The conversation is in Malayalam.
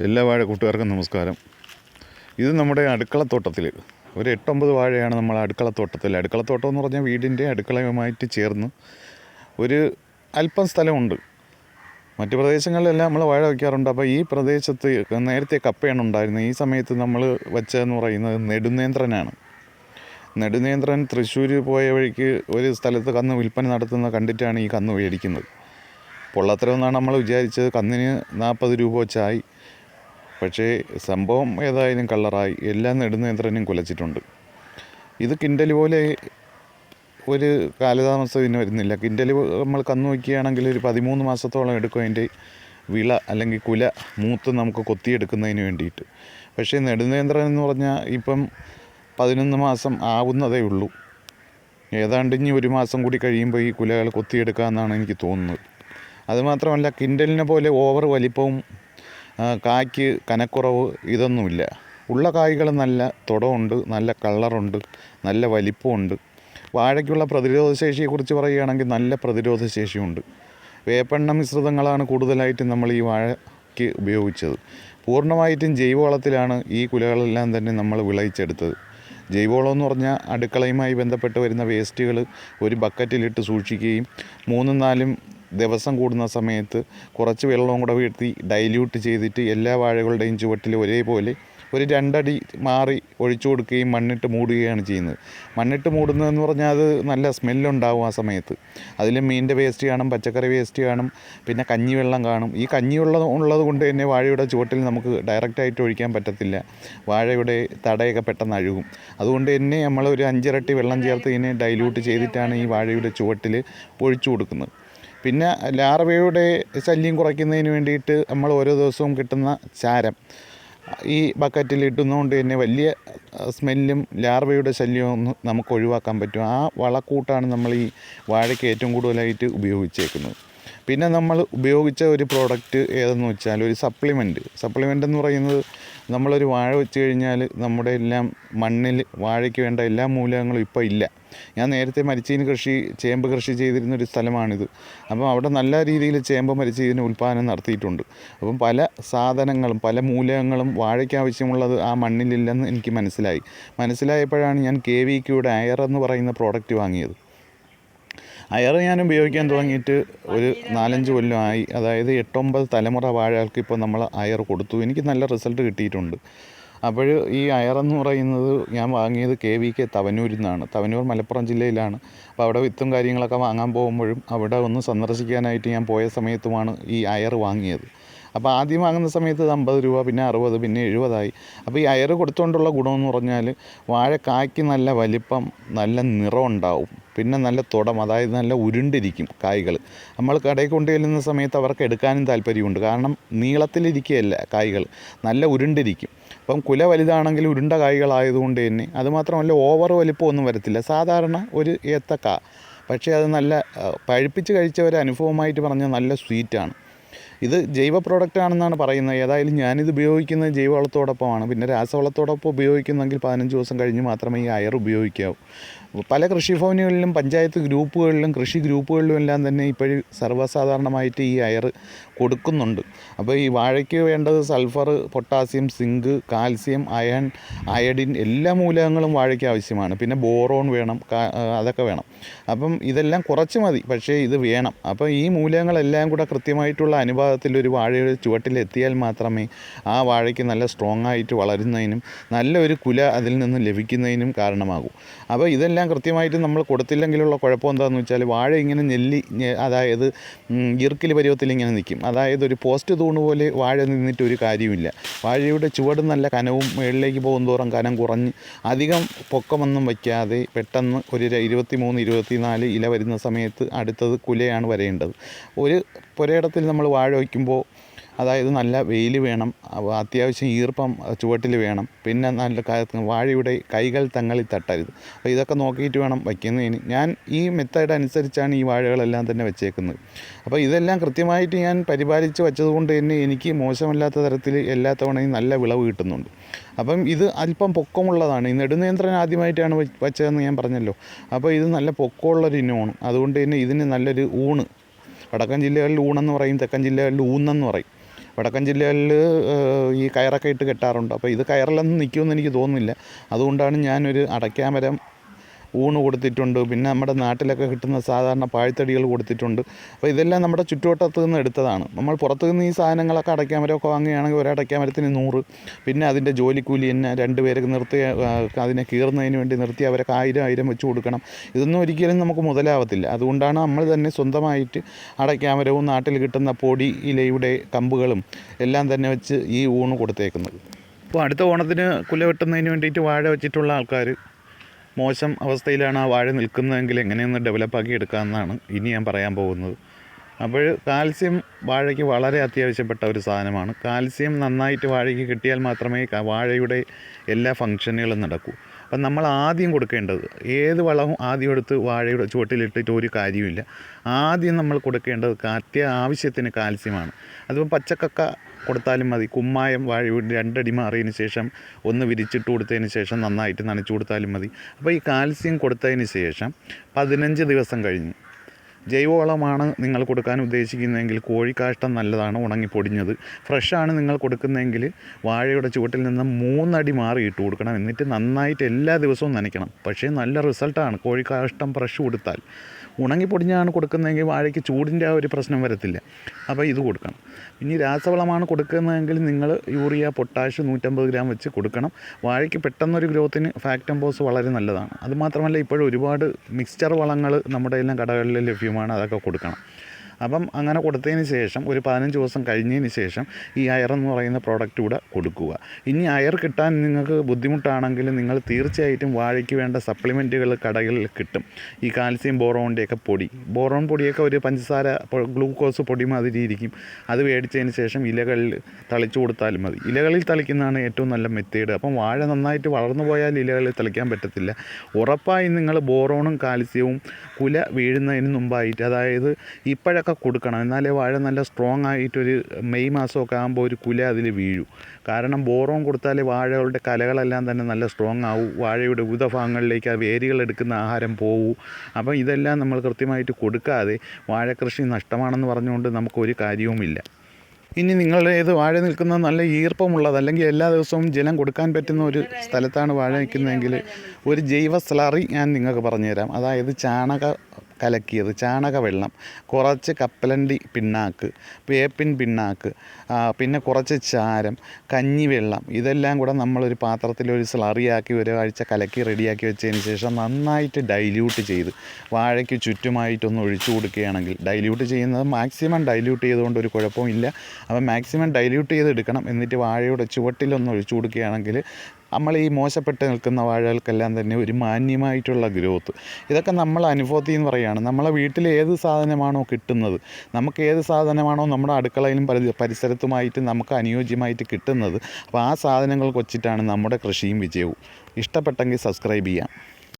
എല്ലാ വാഴ കൂട്ടുകാർക്കും നമസ്കാരം. ഇത് നമ്മുടെ അടുക്കളത്തോട്ടത്തിൽ. ഒരു എട്ടൊമ്പത് വാഴയാണ് നമ്മൾ അടുക്കളത്തോട്ടത്തിൽ. അടുക്കളത്തോട്ടം എന്ന് പറഞ്ഞാൽ വീടിന്റെ അടുക്കളയുമായിട്ട് ചേർന്ന് ഒരു അല്പം സ്ഥലമുണ്ട്. മറ്റു പ്രദേശങ്ങളിലെല്ലാം നമ്മൾ വാഴ വയ്ക്കാറുണ്ട്. അപ്പോൾ ഈ പ്രദേശത്ത് നേരത്തെ കപ്പയാണ് ഉണ്ടായിരുന്നത്. ഈ സമയത്ത് നമ്മൾ വെച്ചതെന്ന് പറയുന്നത് നെടുനേന്ദ്രനാണ് നെടുനേന്ദ്രൻ തൃശ്ശൂർ പോയ വഴിക്ക് ഒരു സ്ഥലത്ത് കന്ന് വിൽപ്പന നടത്തുന്ന കണ്ടിട്ടാണ് ഈ കന്ന് മേടിക്കുന്നത്. പൊള്ളത്തരം എന്നാണ് നമ്മൾ വിചാരിച്ചത്. കന്നിന് നാൽപ്പത് രൂപ വെച്ചായി. പക്ഷേ സംഭവം ഏതായാലും കളറായി എല്ലാ നെടുനേന്ത്രനും കുലച്ചിട്ടുണ്ട്. ഇത് കിൻഡൽ പോലെ ഒരു കാലതാമസം ഇതിന് വരുന്നില്ല. കിൻഡൽ നമ്മൾ കന്നു നോക്കുകയാണെങ്കിൽ ഒരു പതിമൂന്ന് മാസത്തോളം എടുക്കും അതിന്റെ വിള അല്ലെങ്കിൽ കുല മൂത്ത് നമുക്ക് കൊത്തിയെടുക്കുന്നതിന് വേണ്ടിയിട്ട്. പക്ഷേ നെടുനേന്ത്രൻ എന്ന് പറഞ്ഞാൽ ഇപ്പം പതിനൊന്ന് മാസം ആവുന്നതേ ഉള്ളൂ. ഏതാണ്ട് ഇനി ഒരു മാസം കൂടി കഴിയുമ്പോൾ ഈ കുലകൾ കൊത്തിയെടുക്കാമെന്നാണ് എനിക്ക് തോന്നുന്നത്. അതുമാത്രമല്ല കിൻഡലിനെ പോലെ ഓവർ വലിപ്പവും കായ്ക്ക് കനക്കുറവ് ഇതൊന്നുമില്ല. ഉള്ള കായ്കൾ നല്ല തുടമുണ്ട് നല്ല കളറുണ്ട് നല്ല വലിപ്പമുണ്ട്. വാഴയ്ക്കുള്ള പ്രതിരോധ ശേഷിയെക്കുറിച്ച് പറയുകയാണെങ്കിൽ നല്ല പ്രതിരോധ ശേഷിയുണ്ട് വേപ്പെണ്ണ മിശ്രിതങ്ങളാണ് കൂടുതലായിട്ടും നമ്മൾ ഈ വാഴയ്ക്ക് ഉപയോഗിച്ചത്. പൂർണമായിട്ടും ജൈവവളത്തിലാണ് ഈ കുലകളെല്ലാം തന്നെ നമ്മൾ വിളയിച്ചെടുത്തത്. ജൈവവളം എന്ന് പറഞ്ഞാൽ അടുക്കളയുമായി ബന്ധപ്പെട്ട് വരുന്ന വേസ്റ്റുകൾ ഒരു ബക്കറ്റിലിട്ട് സൂക്ഷിക്കുകയും മൂന്നും നാലും ദിവസം കൂടുന്ന സമയത്ത് കുറച്ച് വെള്ളവും കൂടെ വീഴ്ത്തി ഡൈല്യൂട്ട് ചെയ്തിട്ട് എല്ലാ വാഴകളുടെയും ചുവട്ടിൽ ഒരേപോലെ ഒരു രണ്ടടി മാറി ഒഴിച്ചു കൊടുക്കുകയും മണ്ണിട്ട് മൂടുകയാണ് ചെയ്യുന്നത്. മണ്ണിട്ട് മൂടുന്നതെന്ന് പറഞ്ഞാൽ അത് നല്ല സ്മെല്ലുണ്ടാവും ആ സമയത്ത്. അതിൽ മീനിന്റെ വേസ്റ്റ് കാണും പച്ചക്കറി വേസ്റ്റ് കാണും പിന്നെ കഞ്ഞിവെള്ളം കാണും. ഈ കഞ്ഞിവെള്ളം ഉള്ളത് കൊണ്ട് തന്നെ വാഴയുടെ ചുവട്ടിൽ നമുക്ക് ഡയറക്റ്റായിട്ട് ഒഴിക്കാൻ പറ്റത്തില്ല. വാഴയുടെ തടയൊക്കെ പെട്ടെന്ന് അഴുകും. അതുകൊണ്ട് തന്നെ നമ്മൾ ഒരു അഞ്ചിരട്ടി വെള്ളം ചേർത്ത് ഇതിനെ ഡൈല്യൂട്ട് ചെയ്തിട്ടാണ് ഈ വാഴയുടെ ചുവട്ടിൽ ഒഴിച്ചു കൊടുക്കുന്നത്. പിന്നെ ലാർവയുടെ ശല്യം കുറയ്ക്കുന്നതിന് വേണ്ടിയിട്ട് നമ്മൾ ഓരോ ദിവസവും കിട്ടുന്ന ചാരം ഈ ബക്കറ്റിൽ ഇട്ടുന്നതുകൊണ്ട് തന്നെ വലിയ സ്മെല്ലും ലാർവയുടെ ശല്യവും ഒന്നും നമുക്ക് ഒഴിവാക്കാൻ പറ്റും. ആ വളക്കൂട്ടാണ് നമ്മൾ ഈ വാഴയ്ക്ക് ഏറ്റവും കൂടുതലായിട്ട് ഉപയോഗിച്ചേക്കുന്നത്. പിന്നെ നമ്മൾ ഉപയോഗിച്ച ഒരു പ്രോഡക്റ്റ് ഏതെന്ന് വെച്ചാൽ ഒരു സപ്ലിമെന്റ് സപ്ലിമെന്റ് എന്ന് പറയുന്നത് നമ്മളൊരു വാഴ വെച്ച് കഴിഞ്ഞാൽ നമ്മുടെ എല്ലാം മണ്ണിൽ വാഴയ്ക്ക് വേണ്ട എല്ലാ മൂലകങ്ങളും ഇപ്പോൾ ഇല്ല. ഞാൻ നേരത്തെ മരിച്ചീന് കൃഷി ചേമ്പ് കൃഷി ചെയ്തിരുന്ന ഒരു സ്ഥലമാണിത്. അപ്പം അവിടെ നല്ല രീതിയിൽ ചേമ്പ് മരിച്ചീന് ഉൽപ്പാദനം നടത്തിയിട്ടുണ്ട്. അപ്പം പല സാധനങ്ങളും പല മൂലകങ്ങളും വാഴയ്ക്ക് ആവശ്യമുള്ളത് ആ മണ്ണിലില്ലെന്ന് എനിക്ക് മനസ്സിലായി. മനസ്സിലായപ്പോഴാണ് ഞാൻ കെ വി ക്യൂടെ അയർ എന്ന് പറയുന്ന പ്രോഡക്റ്റ് വാങ്ങിയത്. അയർ ഞാൻ ഉപയോഗിക്കാൻ തുടങ്ങിയിട്ട് ഒരു നാലഞ്ച് കൊല്ലമായി. അതായത് എട്ടൊമ്പത് തലമുറ വാഴകൾക്ക് ഇപ്പോൾ നമ്മൾ അയർ കൊടുത്തു. എനിക്ക് നല്ല റിസൾട്ട് കിട്ടിയിട്ടുണ്ട്. അപ്പോൾ ഈ അയറെന്ന് പറയുന്നത് ഞാൻ വാങ്ങിയത് കെ വി കെ തവനൂരിൽ നിന്നാണ്. തവനൂർ മലപ്പുറം ജില്ലയിലാണ്. അപ്പോൾ അവിടെ വിത്തും കാര്യങ്ങളൊക്കെ വാങ്ങാൻ പോകുമ്പോഴും അവിടെ ഒന്ന് സന്ദർശിക്കാനായിട്ട് ഞാൻ പോയ സമയത്തുമാണ് ഈ അയർ വാങ്ങിയത്. അപ്പോൾ ആദ്യം വാങ്ങുന്ന സമയത്ത് ഇത് അമ്പത് രൂപ പിന്നെ അറുപത് പിന്നെ എഴുപതായി. അപ്പോൾ ഈ അയർ കൊടുത്തുകൊണ്ടുള്ള ഗുണമെന്ന് പറഞ്ഞാൽ വാഴ കായ്ക്ക് നല്ല വലിപ്പം നല്ല നിറം ഉണ്ടാവും പിന്നെ നല്ല തുടം അതായത് നല്ല ഉരുണ്ടിരിക്കും കായ്കൾ നമ്മൾ കടയിൽ കൊണ്ടു ചെല്ലുന്ന സമയത്ത് അവർക്ക് എടുക്കാനും താല്പര്യമുണ്ട്. കാരണം നീളത്തിലിരിക്കുകയല്ല കായ്കൾ നല്ല ഉരുണ്ടിരിക്കും. അപ്പം കുല വലുതാണെങ്കിൽ ഉരുണ്ട കായ്കളായതുകൊണ്ട് തന്നെ അതുമാത്രമല്ല ഓവർ വലിപ്പമൊന്നും വരത്തില്ല. സാധാരണ ഒരു ഏത്തക്ക. പക്ഷേ അത് നല്ല പഴുപ്പിച്ച് കഴിച്ച ഒരു അനുഭവമായിട്ട് പറഞ്ഞാൽ നല്ല സ്വീറ്റാണ്. ഇത് ജൈവ പ്രോഡക്റ്റ് ആണെന്നാണ് പറയുന്നത്. ഏതായാലും ഞാനിത് ഉപയോഗിക്കുന്നത് ജൈവവളത്തോടൊപ്പമാണ്. പിന്നെ രാസവളത്തോടൊപ്പം ഉപയോഗിക്കുന്നെങ്കിൽ പതിനഞ്ച് ദിവസം കഴിഞ്ഞ് മാത്രമേ ഈ അയർ ഉപയോഗിക്കാവൂ. പല കൃഷിഭവനുകളിലും പഞ്ചായത്ത് ഗ്രൂപ്പുകളിലും കൃഷി ഗ്രൂപ്പുകളിലും എല്ലാം തന്നെ ഇപ്പോഴും സർവസാധാരണമായിട്ട് ഈ അയർ കൊടുക്കുന്നുണ്ട്. അപ്പോൾ ഈ വാഴയ്ക്ക് വേണ്ടത് sulphur potassium zinc calcium iron iodine എല്ലാ മൂലകങ്ങളും വാഴയ്ക്ക് ആവശ്യമാണ്. പിന്നെ ബോറോൺ വേണം അതൊക്കെ വേണം. അപ്പം ഇതെല്ലാം കുറച്ച് മതി. പക്ഷേ ഇത് വേണം. അപ്പോൾ ഈ മൂല്യങ്ങളെല്ലാം കൂടെ കൃത്യമായിട്ടുള്ള അനുപാതത്തിൽ ഒരു വാഴയുടെ ചുവട്ടിലെത്തിയാൽ മാത്രമേ ആ വാഴയ്ക്ക് നല്ല സ്ട്രോങ് ആയിട്ട് വളരുന്നതിനും നല്ലൊരു കുല അതിൽ നിന്ന് ലഭിക്കുന്നതിനും കാരണമാകൂ. അപ്പോൾ ഇതെല്ലാം കൃത്യമായിട്ട് നമ്മൾ കൊടുത്തില്ലെങ്കിലുള്ള കുഴപ്പം എന്താണെന്ന് വെച്ചാൽ വാഴ ഇങ്ങനെ നെല്ലി അതായത് ഇറുക്കിൽ പരുവത്തിൽ ഇങ്ങനെ നിൽക്കും. അതായത് ഒരു പോസ്റ്റ് തൂണ് പോലെ വാഴ നിന്നിട്ട് ഒരു കാര്യമില്ല വാഴയുടെ ചുവട് നല്ല കനവും മുകളിലേക്ക് പോകും തോറും കനം കുറഞ്ഞ് അധികം പൊക്കമൊന്നും വയ്ക്കാതെ പെട്ടെന്ന് ഒരു ഇരുപത്തി മൂന്ന് ഇരുപത്തി നാല് ഇല വരുന്ന സമയത്ത് അടുത്തത് കുലയാണ് വരേണ്ടത്. ഒരു പുരയിടത്തിൽ നമ്മൾ വാഴ വയ്ക്കുമ്പോൾ അതായത് നല്ല വെയിൽ വേണം അത്യാവശ്യം ഈർപ്പം ചുവട്ടിൽ വേണം. പിന്നെ നല്ല വാഴയുടെ കൈകൾ തങ്ങളിൽ തട്ടരുത്. അപ്പോൾ ഇതൊക്കെ നോക്കിയിട്ട് വേണം വയ്ക്കുന്നതിന് ഞാൻ ഈ മെത്തേഡ് അനുസരിച്ചാണ് ഈ വാഴകളെല്ലാം തന്നെ വെച്ചേക്കുന്നത്. അപ്പോൾ ഇതെല്ലാം കൃത്യമായിട്ട് ഞാൻ പരിപാലിച്ച് വെച്ചതുകൊണ്ട് തന്നെ എനിക്ക് മോശമല്ലാത്ത തരത്തിൽ എല്ലാ തവണയും നല്ല വിളവ് കിട്ടുന്നുണ്ട്. അപ്പം ഇത് അല്പം പൊക്കമുള്ളതാണ്. ഈ നെടുനേന്ത്രൻ ആദ്യമായിട്ടാണ് വെച്ചതെന്ന് ഞാൻ പറഞ്ഞല്ലോ. അപ്പോൾ ഇത് നല്ല പൊക്കമുള്ളൊരു ഇനമാണ്. അതുകൊണ്ട് തന്നെ ഇതിന് നല്ലൊരു ഊണ് വടക്കൻ ജില്ലകളിൽ ഊണെന്ന് പറയും തെക്കൻ ജില്ലകളിൽ ഊന്നെന്ന് പറയും. വടക്കൻ ജില്ലകളിൽ ഈ കയറൊക്കെ ഇട്ട് കെട്ടാറുണ്ട്. അപ്പോൾ ഇത് കയറിലൊന്നും നിൽക്കുമെന്ന് എനിക്ക് തോന്നുന്നില്ല. അതുകൊണ്ടാണ് ഞാനൊരു അടയ്ക്കാമരം ഊണ് കൊടുത്തിട്ടുണ്ട്. പിന്നെ നമ്മുടെ നാട്ടിലൊക്കെ കിട്ടുന്ന സാധാരണ പാഴ്ത്തടികൾ കൊടുത്തിട്ടുണ്ട്. അപ്പോൾ ഇതെല്ലാം നമ്മുടെ ചുറ്റുവട്ടത്ത് നിന്ന് എടുത്തതാണ്. നമ്മൾ പുറത്തു നിന്ന് ഈ സാധനങ്ങളൊക്കെ അടയ്ക്കാമരമൊക്കെ വാങ്ങുകയാണെങ്കിൽ ഒരു അടയ്ക്കാമരത്തിന് നൂറ്. പിന്നെ അതിന്റെ ജോലിക്കൂലി തന്നെ രണ്ട് പേർക്ക് നിർത്തി അതിനെ കീറുന്നതിന് വേണ്ടി നിർത്തി അവരൊക്കെ ആയിരം ആയിരം വെച്ച് കൊടുക്കണം. ഇതൊന്നും ഒരിക്കലും നമുക്ക് മുതലാവത്തില്ല. അതുകൊണ്ടാണ് നമ്മൾ തന്നെ സ്വന്തമായിട്ട് അടയ്ക്കാമരവും നാട്ടിൽ കിട്ടുന്ന പൊടി ഇലയുടെ കമ്പുകളും എല്ലാം തന്നെ വെച്ച് ഈ ഊണ് കൊടുത്തേക്കുന്നത്. അപ്പോൾ അടുത്ത ഓണത്തിന് കുല വെട്ടുന്നതിന് വേണ്ടിയിട്ട് വാഴ വെച്ചിട്ടുള്ള ആൾക്കാർ മോശം അവസ്ഥയിലാണ് ആ വാഴ നിൽക്കുന്നതെങ്കിൽ എങ്ങനെയൊന്ന് ഡെവലപ്പാക്കി എടുക്കാമെന്നാണ് ഇനി ഞാൻ പറയാൻ പോകുന്നത്. അപ്പോൾ കാൽസ്യം വാഴയ്ക്ക് വളരെ അത്യാവശ്യപ്പെട്ട ഒരു സാധനമാണ്. കാൽസ്യം നന്നായിട്ട് വാഴയ്ക്ക് കിട്ടിയാൽ മാത്രമേ വാഴയുടെ എല്ലാ ഫങ്ഷനുകളും നടക്കൂ. അപ്പം നമ്മൾ ആദ്യം കൊടുക്കേണ്ടത് ഏത് വളവും ആദ്യം എടുത്ത് വാഴയുടെ ചുവട്ടിലിട്ടിട്ട് ഒരു കാര്യമില്ല ആദ്യം നമ്മൾ കൊടുക്കേണ്ടത് അത്യാവശ്യത്തിന് കാൽസ്യമാണ്. അതിപ്പോൾ പച്ചക്കക്ക കൊടുത്താലും മതി. കുമ്മായം വാഴ രണ്ടടി മാറിയതിന് ശേഷം ഒന്ന് വിരിച്ചിട്ട് കൊടുത്തതിന് ശേഷം നന്നായിട്ട് നനച്ചു കൊടുത്താലും മതി. അപ്പോൾ ഈ കാൽസ്യം കൊടുത്തതിന് ശേഷം പതിനഞ്ച് ദിവസം കഴിഞ്ഞ് ജൈവവളമാണ് നിങ്ങൾ കൊടുക്കാൻ ഉദ്ദേശിക്കുന്നതെങ്കിൽ കോഴിക്കാഷ്ടം നല്ലതാണ് ഉണങ്ങി പൊടിഞ്ഞത് ഫ്രഷാണ് നിങ്ങൾ കൊടുക്കുന്നതെങ്കിൽ വാഴയുടെ ചുവട്ടിൽ നിന്ന് മൂന്നടി മാറി ഇട്ട് കൊടുക്കണം. എന്നിട്ട് നന്നായിട്ട് എല്ലാ ദിവസവും നനയ്ക്കണം. പക്ഷേ നല്ല റിസൾട്ടാണ് കോഴിക്കാഷ്ടം ഫ്രഷ് കൊടുത്താൽ. ഉണങ്ങി പൊടിഞ്ഞാണ് കൊടുക്കുന്നതെങ്കിൽ വാഴയ്ക്ക് ചൂടിന്റെ ആ ഒരു പ്രശ്നം വരത്തില്ല. അപ്പോൾ ഇത് കൊടുക്കണം. ഇനി രാസവളമാണ് കൊടുക്കുന്നതെങ്കിൽ നിങ്ങൾ യൂറിയ പൊട്ടാഷ് നൂറ്റമ്പത് ഗ്രാം വെച്ച് കൊടുക്കണം. വാഴയ്ക്ക് പെട്ടെന്നൊരു ഗ്രോത്തിന് ഫാക്ടംബോസ് വളരെ നല്ലതാണ്. അതുമാത്രമല്ല ഇപ്പോഴും ഒരുപാട് മിക്സ്ചർ വളങ്ങൾ നമ്മുടെ എല്ലാം കടകളിൽ ലഭ്യമാണ്. അതൊക്കെ കൊടുക്കണം. അപ്പം അങ്ങനെ കൊടുത്തതിന് ശേഷം ഒരു പതിനഞ്ച് ദിവസം കഴിഞ്ഞതിന് ശേഷം ഈ അയർ എന്ന് പറയുന്ന പ്രോഡക്റ്റ് കൂടെ കൊടുക്കുക. ഇനി അയർ കിട്ടാൻ നിങ്ങൾക്ക് ബുദ്ധിമുട്ടാണെങ്കിൽ നിങ്ങൾ തീർച്ചയായിട്ടും വാഴയ്ക്ക് വേണ്ട സപ്ലിമെന്റുകൾ കടകളിൽ കിട്ടും. ഈ കാൽസ്യം ബോറോണിന്റെയൊക്കെ പൊടി. ബോറോൺ പൊടിയൊക്കെ ഒരു പഞ്ചസാര ഗ്ലൂക്കോസ് പൊടി മാതിരി ഇരിക്കും. അത് മേടിച്ചതിന് ശേഷം ഇലകളിൽ തളിച്ചു കൊടുത്താലും മതി. ഇലകളിൽ തളിക്കുന്നതാണ് ഏറ്റവും നല്ല മെത്തേഡ് അപ്പം വാഴ നന്നായിട്ട് വളർന്നു പോയാൽ ഇലകളിൽ തളിക്കാൻ പറ്റത്തില്ല. ഉറപ്പായും നിങ്ങൾ ബോറോണും കാൽസ്യവും കുല വീഴുന്നതിന് മുമ്പായിട്ട് അതായത് ഇപ്പോഴൊക്കെ കൊടുക്കണം. എന്നാലേ വാഴ നല്ല സ്ട്രോങ് ആയിട്ടൊരു മെയ് മാസമൊക്കെ ആകുമ്പോൾ ഒരു കുല അതിൽ വീഴും. കാരണം ബോറോൺ കൊടുത്താലേ വാഴകളുടെ കലകളെല്ലാം തന്നെ നല്ല സ്ട്രോങ് ആവും. വാഴയുടെ വിവിധ ഭാഗങ്ങളിലേക്ക് ആ വേരുകൾ എടുക്കുന്ന ആഹാരം പോവും. അപ്പം ഇതെല്ലാം നമ്മൾ കൃത്യമായിട്ട് കൊടുക്കാതെ വാഴ കൃഷി നഷ്ടമാണെന്ന് പറഞ്ഞുകൊണ്ട് നമുക്കൊരു കാര്യവുമില്ല. ഇനി നിങ്ങളുടെ ഏത് വാഴ നിൽക്കുന്ന നല്ല ഈർപ്പമുള്ളത് അല്ലെങ്കിൽ എല്ലാ ദിവസവും ജലം കൊടുക്കാൻ പറ്റുന്ന ഒരു സ്ഥലത്താണ് വാഴ നിൽക്കുന്നതെങ്കിൽ ഒരു ജൈവ സ്ലറി ഞാൻ നിങ്ങൾക്ക് പറഞ്ഞുതരാം. അതായത് ചാണക കലക്കിയത് ചാണക വെള്ളം കുറച്ച് കപ്പലണ്ടി പിണ്ണാക്ക് വേപ്പിൻ പിണ്ണാക്ക് പിന്നെ കുറച്ച് ചാരം കഞ്ഞിവെള്ളം ഇതെല്ലാം കൂടെ നമ്മളൊരു പാത്രത്തിൽ ഒരു സ്ലറിയാക്കി ഒരാഴ്ച കലക്കി റെഡിയാക്കി വെച്ചതിന് ശേഷം നന്നായിട്ട് ഡൈല്യൂട്ട് ചെയ്ത് വാഴയ്ക്ക് ചുറ്റുമായിട്ടൊന്ന് ഒഴിച്ചു കൊടുക്കുകയാണെങ്കിൽ ഡൈല്യൂട്ട് ചെയ്യുന്നത് മാക്സിമം ഡൈല്യൂട്ട് ചെയ്തുകൊണ്ട് ഒരു കുഴപ്പമില്ല. അപ്പോൾ അപ്പം മാക്സിമം ഡൈല്യൂട്ട് ചെയ്തെടുക്കണം. എന്നിട്ട് വാഴയുടെ ചുവട്ടിലൊന്ന് ഒഴിച്ചു കൊടുക്കുകയാണെങ്കിൽ നമ്മൾ ഈ മോശപ്പെട്ട് നിൽക്കുന്ന വാഴകൾക്കെല്ലാം തന്നെ ഒരു മാന്യമായിട്ടുള്ള ഗ്രോത്ത്. ഇതൊക്കെ നമ്മൾ അനുഭവത്തിൽ നിന്ന് പറയുകയാണ്. നമ്മളെ വീട്ടിൽ ഏത് സാധനമാണോ കിട്ടുന്നത് നമുക്ക് ഏത് സാധനമാണോ നമ്മുടെ അടുക്കളയിലും പരി പരിസരത്തുമായിട്ട് നമുക്ക് അനുയോജ്യമായിട്ട് കിട്ടുന്നത് അപ്പോൾ ആ സാധനങ്ങൾ വച്ചിട്ടാണ് നമ്മുടെ കൃഷിയും വിജയവും. ഇഷ്ടപ്പെട്ടെങ്കിൽ സബ്സ്ക്രൈബ് ചെയ്യാം.